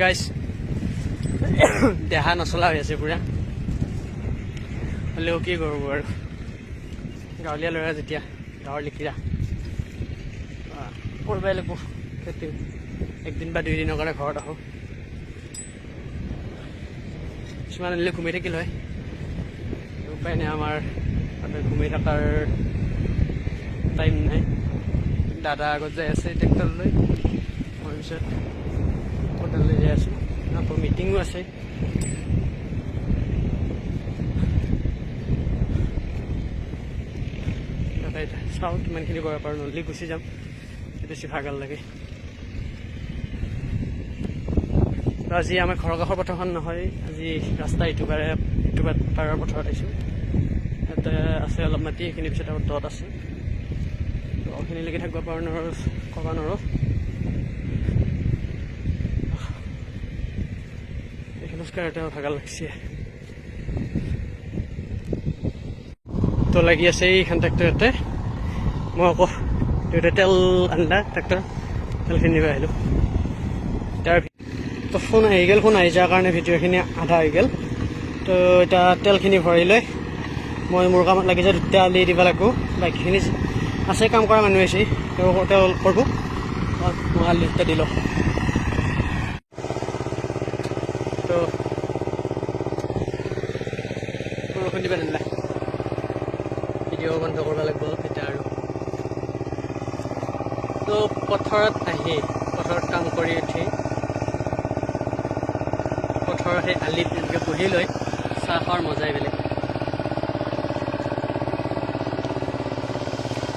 গাইছ দেহা নচলা হৈ আছে পুৰা। হ'লেও কি কৰোঁ আৰু। গাঁৱলীয়া ল'ৰা যেতিয়া গাঁৱৰ লিখিৰা। কৰিবই লাগিব সেইটো একদিন বা দুইদিনৰ কাৰণে ঘৰত আহোঁ। কিছুমান আনিলে ঘুমি থাকিল হয়। উপায় নাই আমাৰ তাতে ঘুমি থকাৰ টাইম নাই। দাদা আগত যাই আছে ট্ৰেক্টৰ লৈ মই যাই আছোঁ আকৌ মিটিঙো আছে। তাতে চাওঁ কিমানখিনি কৰিব পাৰোঁ নদী গুচি যাম। বেছি ভাগৰ লাগে। আজি আমাৰ ঘৰৰ কাষৰ পথাৰখন নহয়, আজি ৰাস্তা ইটো পাৰে, ইটো পাৰ- পাৰৰ পথাৰত আহিছোঁ। ইয়াতে আছে অলপ মাটি, সেইখিনি পিছত আৰু দত আছে। তো এইখিনিলৈকে থাকিব পাৰোঁ নোৱাৰোঁ ক'ব নোৱাৰোঁ। খোজকাঢ়োতে ভাগৰ লাগছে। তো লাগি আছে এইখন ট্ৰেক্টৰ ইয়াতে মই আকৌ দেউতাই তেল আনিলা ট্ৰেক্টৰ তেলখিনি নিব আহিলোঁ। তাৰ তো ফোন আহি গ'ল, ফোন আহি যোৱাৰ কাৰণে ভিডিঅ'খিনি আধা হৈ গ'ল। তো এতিয়া তেলখিনি ভৰাই লৈ মই মোৰ কামত লাগি যাওঁ দুটা আলি দিব লাগিব। বাকীখিনি আছে, কাম কৰা মানুহ আছে। তেওঁ তেওঁ কৰিব। মই আলি দুটা দি দিব নালাগে ভিডিঅ' বন্ধ কৰিব লাগিব এতিয়া আৰু। তো পথাৰত আহি পথাৰত কাম কৰি উঠি পথাৰৰ সেই আলিত এনেকৈ বহি লৈ চাহ খোৱাৰ মজাই বেলেগ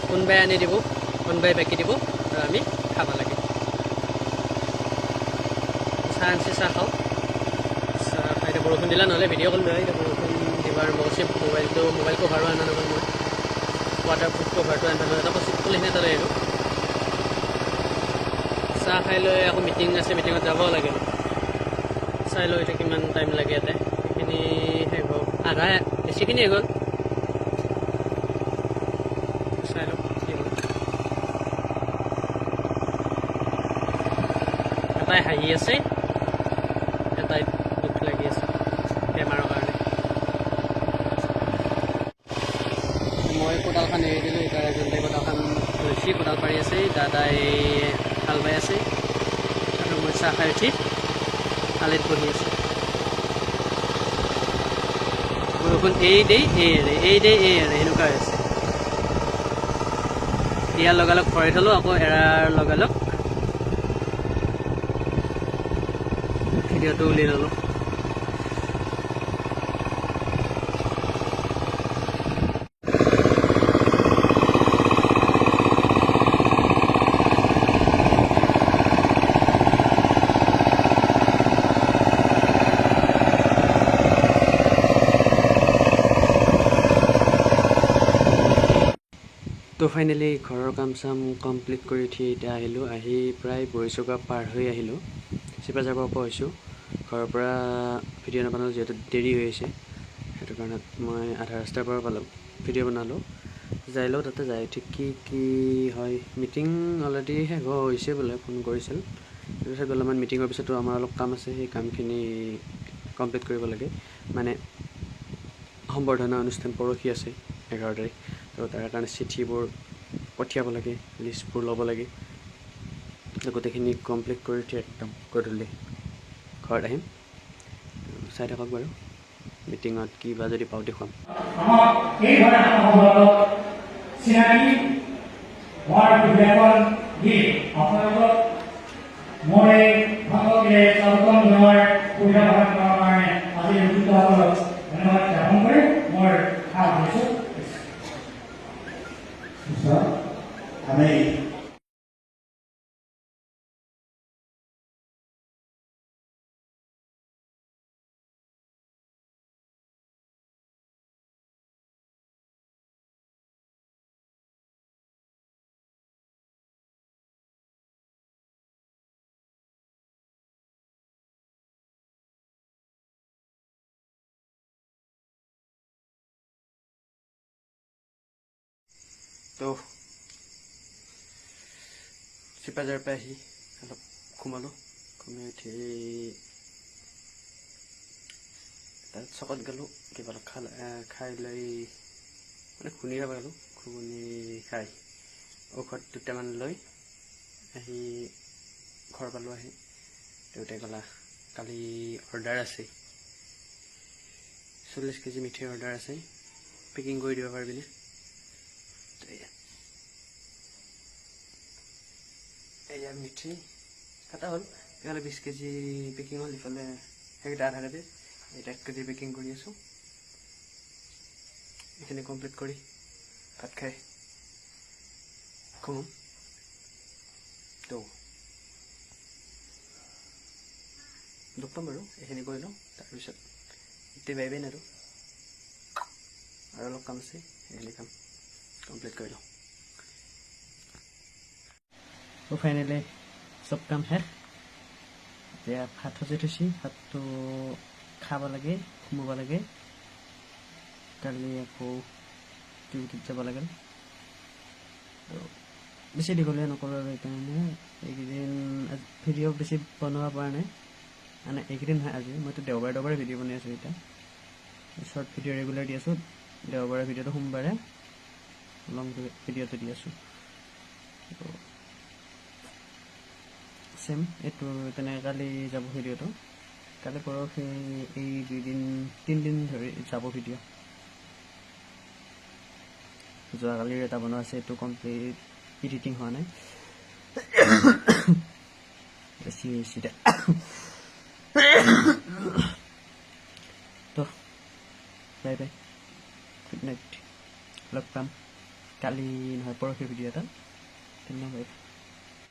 কোনোবাই আনি দিব কোনোবাই বাকি দিব আৰু আমি খাব লাগে। চাহ আনিছে চাহ খাওঁ। চাহ খাই বৰষুণ দিলা নহ'লে ভিডিঅ' কল লৈ এতিয়া বৰষুণ দিব আৰু মই কৈছে মোবাইলটো মোবাইল কভাৰো অনা নহ'ল মই ৱাটাৰপ্ৰুফ কভাৰটো আনিব এটা কৈছোঁ ফুলখিনি এটা লৈ আহিলোঁ। চাহ খাই লৈ আকৌ মিটিং আছে মিটিঙত যাব লাগে। চাই লওঁ এতিয়া কিমান টাইম লাগে ইয়াতে। সেইখিনি শেষ হ'ল আধা বেছিখিনি হৈ গ'ল। চাই লওঁ এটাই হাঁহি আছে এটাই দুখ লাগি আছে বেমাৰৰ কাৰণে মই কোদালখন এৰি দিলোঁ এতিয়া এজনতে কোদালখন লৈছে কোদাল পাৰি আছে দাদাই হাল বাই আছে। আৰু মই চাহ খাই উঠি আলিত বহি আছোঁ। বৰষুণ এই দেই, এই এৰে এই দেই, এই এৰে এনেকুৱা হৈ আছে। দিয়াৰ লগালগ ভৰাই থ'লোঁ, আকৌ এৰাৰ লগালগ ভিডিঅ'টো উলিয়াই ল'লোঁ। তো ফাইনেলি ঘৰৰ কাম চাম কমপ্লিট কৰি উঠি এতিয়া আহিলোঁ। আহি প্ৰায় বৰিচুকা পাৰ হৈ আহিলোঁ। চিপাঝাৰ পৰা হৈছোঁ। ঘৰৰ পৰা ভিডিঅ' নবনালোঁ যিহেতু দেৰি হৈ আছে। সেইটো কাৰণত মই আধা ৰাস্তাৰ পৰা পালোঁ ভিডিঅ' বনালোঁ। যাই লওঁ তাতে যাই উঠি কি কি হয় মিটিং অলৰেডি শেষ হৈছে বোলে ফোন কৰিছিল। তাৰপিছত অলপমান মিটিঙৰ পিছতো আমাৰ অলপ কাম আছে সেই কামখিনি কমপ্লিট কৰিব লাগে। মানে সম্বৰ্ধনা অনুষ্ঠান পৰহি আছে এঘাৰ তাৰিখ। তো তাৰ কাৰণে চিঠিবোৰ পঠিয়াব লাগে লিষ্টবোৰ ল'ব লাগে। গোটেইখিনি কমপ্লিট কৰি উঠি একদম গধূলি ঘৰত আহিম। চাই থাকক বাৰু মিটিঙত কি বা যদি পাওঁ দেখুৱাম। আমাক এই ধন্যবাদ জ্ঞাপন কৰি মোৰ আমি তো চিপাঝাৰৰ পৰা আহি অলপ সোমালোঁ কমে উঠি তাত চকত গ'লোঁ কিবা অলপ খাল খাই লৈ মানে খুন্দি খাব গ'লোঁ ঘুগুনি খাই ঔষধ দুটামান লৈ আহি ঘৰ পালোঁ আহি দেউতাই ক'লা কালি অৰ্ডাৰ আছে চল্লিছ কেজি মিঠৈ অৰ্ডাৰ আছে পেকিং কৰি দিব পাৰিবিনে তো এয়া এয়া মিঠৈ কটা হ'ল ইফালে বিছ কেজি পেকিং হ'ল ইফালে সেইকেইটা আধা কেজি এতিয়া এক কেজি পেকিং কৰি আছোঁ। এইখিনি কমপ্লিট কৰি ভাত খাই কম তো লগ পাম বাৰু এইখিনি কৰি লওঁ তাৰপিছত এতিয়া বাই বাই নাৰো আৰু অলপ কাম আছে সেইখিনি কাম কমপ্লিট কৰি লওঁ। ত' ফাইনেলি চব কাম শেষ এতিয়া ভাত সাজি থৈছি ভাতটো খাব লাগে সোমাব লাগে। কালি আকৌ ডিউটিত যাব লাগে। বেছি দীঘলীয়া নকৰোঁ আৰু সেইকাৰণে এইকেইদিন ভিডিঅ' বেছি বনোৱা পৰা নাই। মানে এইকেইদিন নহয় আজি মইতো দেওবাৰে দেওবাৰে ভিডিঅ' বনাই আছোঁ এতিয়া। শ্বৰ্ট ভিডিঅ' ৰেগুলাৰ দি আছোঁ। দেওবাৰে ভিডিঅ'টো সোমবাৰে লং ভিডিঅ'টো দি আছোঁ। ছেম এইটো তেনেকৈ কালি যাব ভিডিঅ'টো। কালি পৰহি এই দুইদিন তিনিদিন ধৰি যাব ভিডিঅ' যোৱাকালিৰ এটা বনোৱা আছে এইটো কমপ্লিট এডিটিং হোৱা নাই। বেছি হৈছে এতিয়া। তো বাই বাই। গুড নাইট লগ পাম। কালি নহয় পৰহি ভিডিঅ' এটা।